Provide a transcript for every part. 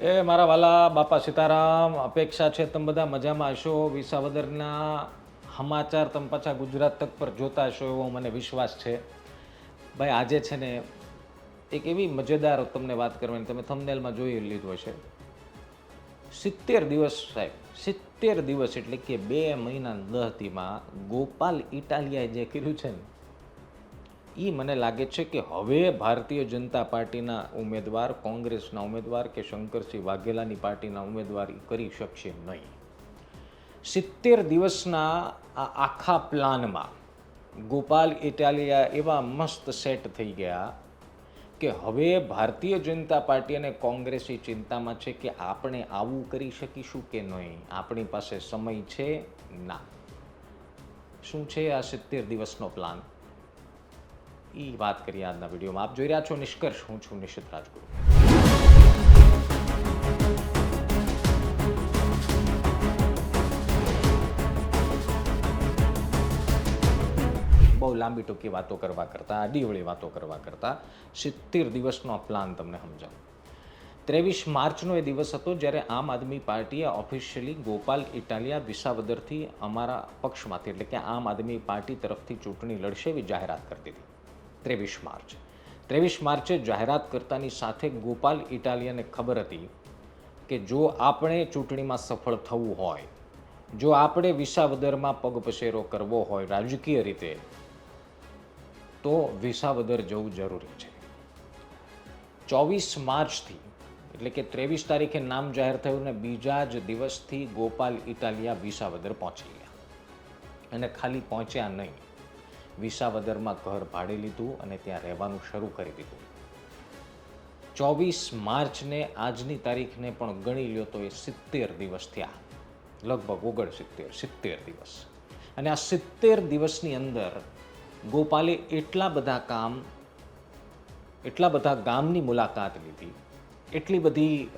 એ મારા વાલા બાપા સીતારામ, અપેક્ષા છે તમે બધા મજામાં હશો. વિસાવદરના સમાચાર તમે પાછા ગુજરાત તક પર જોતા હશો એવો મને વિશ્વાસ છે. ભાઈ, આજે છે ને એક એવી મજેદાર તમને વાત કરવાની, તમે થમનેલમાં જોઈ લીધું હશે. સિત્તેર દિવસ સાહેબ, સિત્તેર દિવસ એટલે કે બે મહિના દહતીમાં ગોપાલ ઇટાલિયાએ જે કર્યું છે ને એ મને લાગે છે કે હવે ભારતીય જનતા પાર્ટીના ઉમેદવાર, કોંગ્રેસના ઉમેદવાર કે શંકરસિંહ વાઘેલાની પાર્ટીના ઉમેદવાર કરી શકશે નહીં. સિત્તેર દિવસના આ આખા પ્લાનમાં ગોપાલ, ઇટાલિયા એવા મસ્ત સેટ થઈ ગયા કે હવે ભારતીય જનતા પાર્ટી અને કોંગ્રેસ ચિંતામાં છે કે આપણે આવું કરી શકીશું કે નહીં? આપણી પાસે સમય છે? ના. શું છે આ સિત્તેર દિવસનો પ્લાન? એ વાત કરીએ આજના વિડીયોમાં. આપ જોઈ રહ્યા છો નિષ્કર્ષ. હું છું નિશિત રાજગુરુ. બહુ લાંબી ટૂંકી વાતો કરવા કરતાં આડીવળી વાતો કરવા કરતાં, સિત્તેર દિવસનો પ્લાન તમને સમજાવું. ત્રેવીસ માર્ચનો એ દિવસ હતો જ્યારે આમ આદમી પાર્ટીએ ઓફિશિયલી ગોપાલ ઇટાલિયા વિસાવદરથી અમારા પક્ષમાંથી, એટલે કે આમ આદમી પાર્ટી તરફથી ચૂંટણી લડશે એવી જાહેરાત કરી દીધી ત્રેવીસ માર્ચ. ત્રેવીસ માર્ચે જાહેરાત કરતાની સાથે ગોપાલ ઇટાલિયાને ખબર હતી કે જો આપણે ચૂંટણીમાં સફળ થવું હોય, જો આપણે વિસાવદરમાં પગપસેરો કરવો હોય રાજકીય રીતે, તો વિસાવદર જવું જરૂરી છે. ચોવીસ માર્ચથી, એટલે કે ત્રેવીસ તારીખે નામ જાહેર થયું ને બીજા જ દિવસથી ગોપાલ ઇટાલિયા વિસાવદર પહોંચી ગયા. અને ખાલી પહોંચ્યા નહીં. વિસાવદરમાં ઘર ભાડે લીધું અને ત્યાં રહેવાનું શરૂ કરી દીધું. ચોવીસ માર્ચને આજની તારીખને પણ ગણી લ્યો તો એ સિત્તેર દિવસ થયા. લગભગ ઓગણ સિત્તેર સિત્તેર દિવસ. અને આ સિત્તેર દિવસની અંદર ગોપાલે એટલા બધા કામ, એટલા બધા ગામની મુલાકાત લીધી એટલી બધી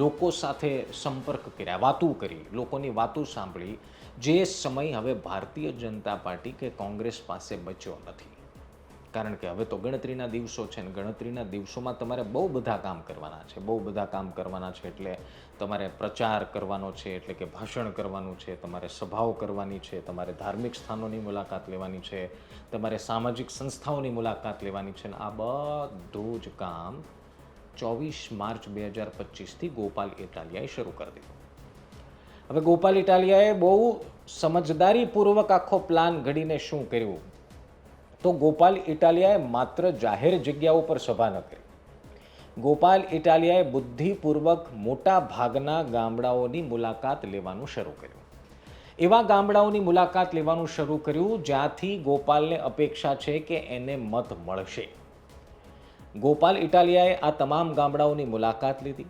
લોકો સાથે સંપર્ક કર્યા, વાતો કરી, લોકોની વાતો સાંભળી, જે સમય હવે ભારતીય જનતા પાર્ટી કે કોંગ્રેસ પાસે બચ્યો નથી. કારણ કે હવે તો ગણતરીના દિવસો છે ને ગણતરીના દિવસોમાં તમારે બહુ બધા કામ કરવાના છે, બહુ બધા કામ કરવાના છે એટલે તમારે પ્રચાર કરવાનો છે, એટલે કે ભાષણ કરવાનું છે, તમારે સભાઓ કરવાની છે, તમારે ધાર્મિક સ્થાનોની મુલાકાત લેવાની છે, તમારે સામાજિક સંસ્થાઓની મુલાકાત લેવાની છે ને આ બધું જ કામ ચોવીસ માર્ચ બે હજાર પચીસથી ગોપાલ ઇટાલિયાએ શરૂ કરી દીધું. હવે ગોપાલ ઇટાલિયાએ બહુ સમજદારીપૂર્વક આખો પ્લાન ઘડીને શું કર્યું? તો ગોપાલ ઇટાલિયાએ માત્ર જાહેર જગ્યાઓ પર સભા ન કરી. ગોપાલ ઇટાલિયાએ બુદ્ધિપૂર્વક મોટા ભાગના ગામડાઓની મુલાકાત લેવાનું શરૂ કર્યું. એવા ગામડાઓની મુલાકાત લેવાનું શરૂ કર્યું જ્યાંથી ગોપાલને અપેક્ષા છે કે એને મત મળશે. ગોપાલ ઇટાલિયાએ આ તમામ ગામડાઓની મુલાકાત લીધી.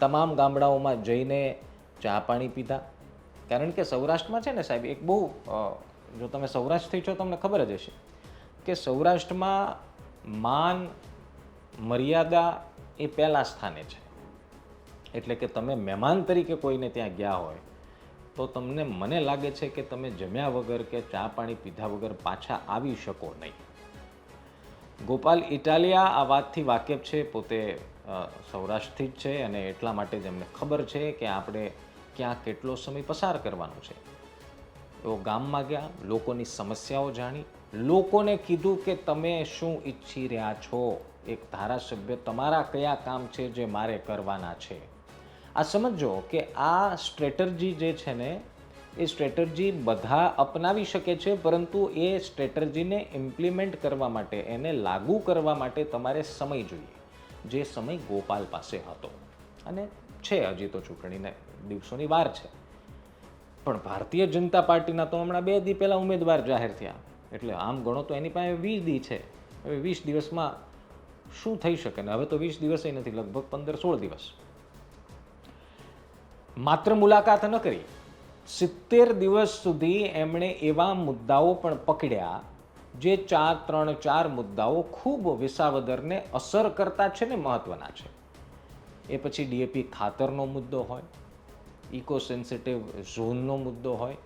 તમામ ગામડાઓમાં જઈને ચા પાણી પીધા. કારણ કે સૌરાષ્ટ્રમાં છે ને સાહેબ, એક બહુ જો તમે સૌરાષ્ટ્રથી છો તમને ખબર જ હશે કે સૌરાષ્ટ્રમાં માન, મર્યાદા એ પહેલાં સ્થાને છે. એટલે કે તમે મહેમાન તરીકે કોઈને ત્યાં ગયા હોય, તો તમને મને લાગે છે કે તમે જમ્યા વગર કે ચા પાણી પીધા વગર પાછા આવી શકો નહીં. ગોપાલ, ઇટાલિયા, આ વાતથી વાકેફ છે, પોતે સૌરાષ્ટ્રથી જ છે અને એટલા માટે જ એમને ખબર છે કે આપણે ક્યાં કેટલો સમય પસાર કરવાનો છે. એઓ ગામમાં ગયા, લોકોની સમસ્યાઓ જાણી, લોકોને કીધું કે તમે શું ઈચ્છી રહ્યા છો? એક ધારાસભ્ય, તમારા કયા કામ છે જે મારે કરવાના છે? આ સમજો કે આ સ્ટ્રેટર્જી જે છે ને એ સ્ટ્રેટર્જી બધા અપનાવી શકે છે, પરંતુ એ સ્ટ્રેટર્જીને ઇમ્પ્લિમેન્ટ કરવા માટે, એને લાગુ કરવા માટે તમારે સમય જોઈએ, જે સમય ગોપાલ પાસે હતો. અને છે હજી તો ચૂંટણીને દિવસોની વાર છે. પણ ભારતીય જનતા પાર્ટીના તો હમણાં બે દી પહેલાં ઉમેદવાર જાહેર થયા. એટલે આમ ગણો તો એની પાસે વીસ દી છે. હવે વીસ દિવસમાં શું થઈ શકે? ને હવે તો વીસ દિવસે નથી, લગભગ પંદર સોળ દિવસ. માત્ર મુલાકાત ન કરી સિત્તેર દિવસ સુધી એમણે એવા મુદ્દાઓ પણ પકડ્યા, જે ચાર, ત્રણ, ચાર મુદ્દાઓ ખૂબ વિસાવદરને અસર કરતા છે ને મહત્વના છે. એ પછી ડીએપી ખાતરનો મુદ્દો હોય ઇકો સેન્સિટિવ ઝોનનો મુદ્દો હોય,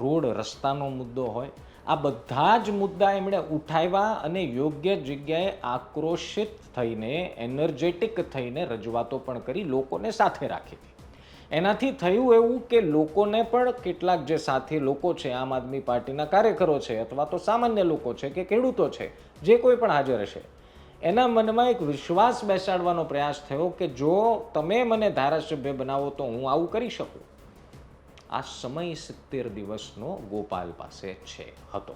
રોડ રસ્તાનો મુદ્દો હોય, આ બધા જ મુદ્દા એમણે ઉઠાવ્યા અને યોગ્ય જગ્યાએ આક્રોશિત થઈને, એનર્જેટિક થઈને રજૂઆતો પણ કરી લોકોને સાથે રાખી. એનાથી થયું એવું કે લોકોને પણ કેટલાક જે સાથી લોકો છે, આમ આદમી પાર્ટીના કાર્યકરો છે અથવા તો સામાન્ય લોકો છે કે ખેડૂતો છે, જે કોઈ પણ હાજર હશે, એના મનમાં એક વિશ્વાસ બેસાડવાનો પ્રયાસ થયો કે જો તમે મને ધારાસભ્ય બનાવો તો હું આવું કરી શકું. આ સમય સિત્તેર દિવસનો ગોપાલ પાસે છે, હતો.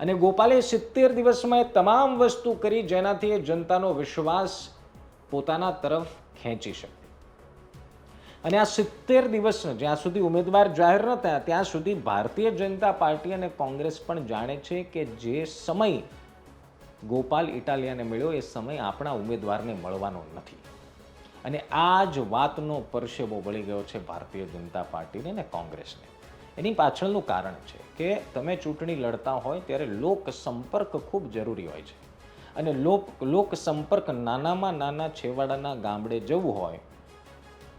અને ગોપાલે સિત્તેર દિવસમાં એ તમામ વસ્તુ કરી જેનાથી એ જનતાનો વિશ્વાસ પોતાના તરફ ખેંચી શકે અને આ સિત્તેર દિવસનો જ્યાં સુધી ઉમેદવાર જાહેર ન થયા, ત્યાં સુધી ભારતીય જનતા પાર્ટી અને કોંગ્રેસ પણ જાણે છે કે જે સમય ગોપાલ ઇટાલિયાને મળ્યો, એ સમય આપણા ઉમેદવારને મળવાનો નથી. અને આ જ વાતનો પરસેવો બળી ગયો છે ભારતીય જનતા પાર્ટીને અને કોંગ્રેસને. એની પાછળનું કારણ છે કે તમે ચૂંટણી લડતા હોય ત્યારે લોક સંપર્ક ખૂબ જરૂરી હોય છે. અને લોક લોક સંપર્ક નાનામાં નાના છેવાડાના ગામડે જવું હોય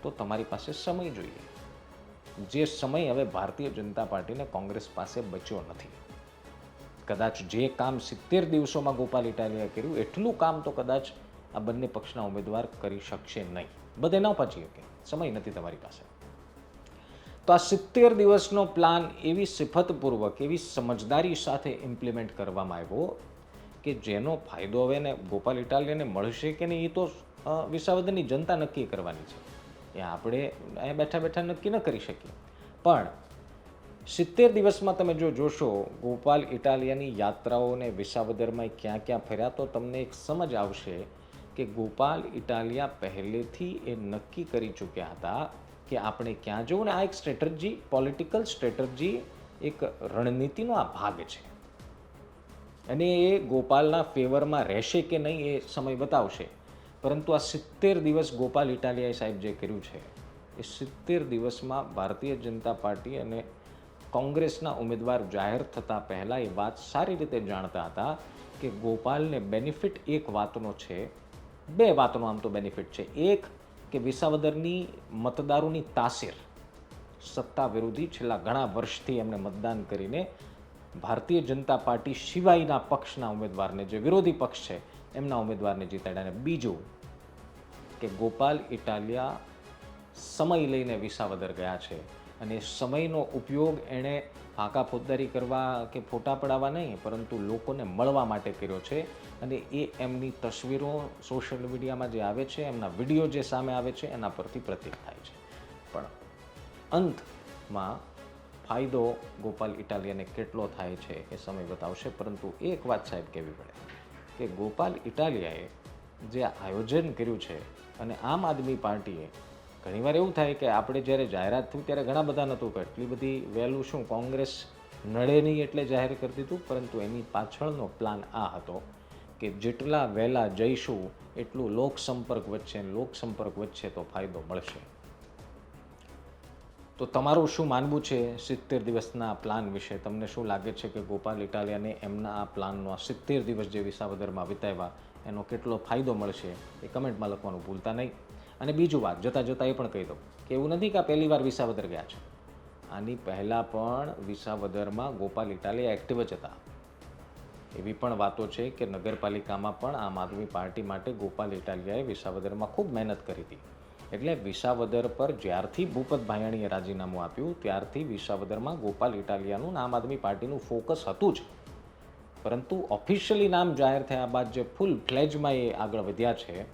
તો તમારી પાસે સમય જોઈએ. જે સમય હવે ભારતીય જનતા પાર્ટીને કોંગ્રેસ પાસે બચ્યો નથી. કદાચ જે કામ સિત્તેર દિવસોમાં ગોપાલ ઇટાલિયાએ કર્યું એટલું કામ તો કદાચ આ બંને પક્ષના ઉમેદવાર કરી શકશે નહીં. બધે ન પહોંચી શકે. સમય નથી તમારી પાસે. તો આ સિત્તેર દિવસનો પ્લાન એવી સિફતપૂર્વક એવી સમજદારી સાથે ઇમ્પ્લિમેન્ટ કરવામાં આવ્યો કે જેનો ફાયદો હવે ગોપાલ ઇટાલિયાને મળશે કે નહીં એ તો અ, જનતા નક્કી કરવાની છે. એ આપણે અહીંયા બેઠા બેઠા નક્કી ન કરી શકીએ. પણ સિત્તેર દિવસમાં તમે જો જોશો, ગોપાલ ઇટાલિયાની યાત્રાઓને વિસાવદરમાં ક્યાં ક્યાં ફર્યા, તો તમને એક સમજ આવશે કે ગોપાલ ઇટાલિયા પહેલેથી એ નક્કી કરી ચૂક્યા હતા કે આપણે ક્યાં જવું ને આ એક સ્ટ્રેટર્જી, પોલિટિકલ સ્ટ્રેટર્જી એક રણનીતિનો આ ભાગ છે. અને એ ગોપાલના ફેવરમાં રહેશે કે નહીં એ સમય બતાવશે. પરંતુ આ સિત્તેર દિવસ ગોપાલ ઇટાલિયાએ સાહેબ જે કર્યું છે, એ સિત્તેર દિવસમાં ભારતીય જનતા પાર્ટી અને કોંગ્રેસના ઉમેદવાર જાહેર થતાં પહેલાં એ વાત સારી રીતે જાણતા હતા કે ગોપાલને બેનિફિટ એક વાતનો છે, બે વાતનો આમ તો બેનિફિટ છે. એક, કે વિસાવદરની મતદારોની તાસીર સત્તા વિરોધી છેલ્લા ઘણા વર્ષથી એમને મતદાન કરીને ભારતીય જનતા પાર્ટી સિવાયના પક્ષના ઉમેદવારને, જે વિરોધી પક્ષ છે એમના ઉમેદવારને જીતાડ્યા અને બીજું કે ગોપાલ ઇટાલિયા સમય લઈને વિસાવદર ગયા છે અને સમયનો ઉપયોગ એણે ફાંકા ફોજદારી કરવા કે ફોટા પડાવવા નહીં, પરંતુ લોકોને મળવા માટે કર્યો છે અને એ એમની તસવીરો સોશિયલ મીડિયામાં જે આવે છે, એમના વીડિયો જે સામે આવે છે, એના પરથી પ્રતીક થાય છે. પણ અંતમાં ફાયદો ગોપાલ ઇટાલિયાને કેટલો થાય છે એ સમય બતાવશે, પરંતુ એક વાત સાહેબ કહેવી પડે. કે ગોપાલ ઇટાલિયાએ જે આયોજન કર્યું છે અને આમ આદમી પાર્ટીએ ઘણીવાર એવું થાય કે આપણે જ્યારે જાહેરાત થયું ત્યારે ઘણા બધા નહોતું કરતું. એટલી બધી વહેલું શું? કોંગ્રેસ નડે નહીં એટલે જાહેર કરી દીધું, પરંતુ એની પાછળનો પ્લાન આ હતો કે જેટલા વહેલા જઈશું, એટલું લોકસંપર્ક વચ્ચે લોકસંપર્ક વચ્ચે તો ફાયદો મળશે. તો તમારું શું માનવું છે સિત્તેર દિવસના પ્લાન વિશે? તમને શું લાગે છે કે ગોપાલ ઇટાલિયાને એમના આ પ્લાનનો સિત્તેર દિવસ જે વિસાવદરમાં વિતાવ્યા, એનો કેટલો ફાયદો મળશે એ કમેન્ટમાં લખવાનું ભૂલતા નહીં. અને બીજું વાત, જતાં જતાં એ પણ કહી દઉં કે એવું નથી કે આ પહેલી વાર વિસાવદર ગયા છે. આની પહેલાં પણ વિસાવદરમાં ગોપાલ ઇટાલિયા એક્ટિવ જ હતા. એવી પણ વાતો છે કે નગરપાલિકામાં પણ આમ આદમી પાર્ટી માટે ગોપાલ ઇટાલિયાએ વિસાવદરમાં ખૂબ મહેનત કરી હતી. એટલે વિસાવદર પર જ્યારથી ભૂપત ભાયાણીએ રાજીનામું આપ્યું, ત્યારથી વિસાવદરમાં ગોપાલ ઇટાલિયાનું આમ આદમી પાર્ટીનું ફોકસ હતું જ. પરંતુ ઓફિશિયલી નામ જાહેર થયા બાદ જે ફૂલ ફ્લેજમાં એ આગળ વધ્યા છે,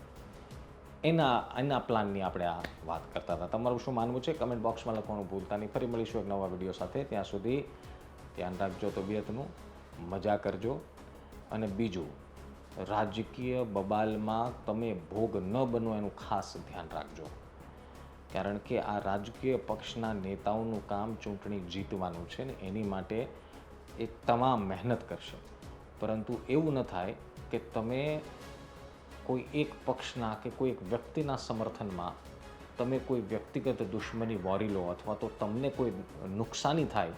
એના એના પ્લાનની આપણે આ વાત કરતા હતા. તમારું શું માનવું છે? કમેન્ટ બોક્સમાં લખવાનું ભૂલતા નહીં. ફરી મળીશું એક નવા વીડિયો સાથે. ત્યાં સુધી ધ્યાન રાખજો તબિયતનું, મજા કરજો અને બીજું રાજકીય બબાલમાં તમે ભોગ ન બનો એનું ખાસ ધ્યાન રાખજો. કારણ કે આ રાજકીય પક્ષના નેતાઓનું કામ ચૂંટણી જીતવાનું છે ને એની માટે એ તમામ મહેનત કરશે. પરંતુ એવું ન થાય કે તમે કોઈ એક પક્ષના કે કોઈ એક વ્યક્તિના સમર્થનમાં તમે કોઈ વ્યક્તિગત દુશ્મની વોરી લો અથવા તો તમને કોઈ નુકસાની થાય,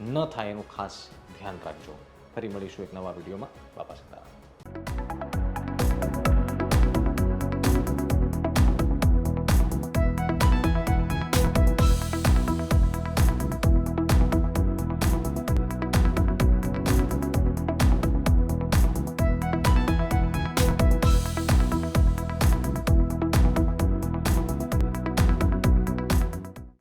ન થાય એનું ખાસ ધ્યાન રાખજો. ફરી મળીશું એક નવા વિડીયોમાં. બાબા સીતારામ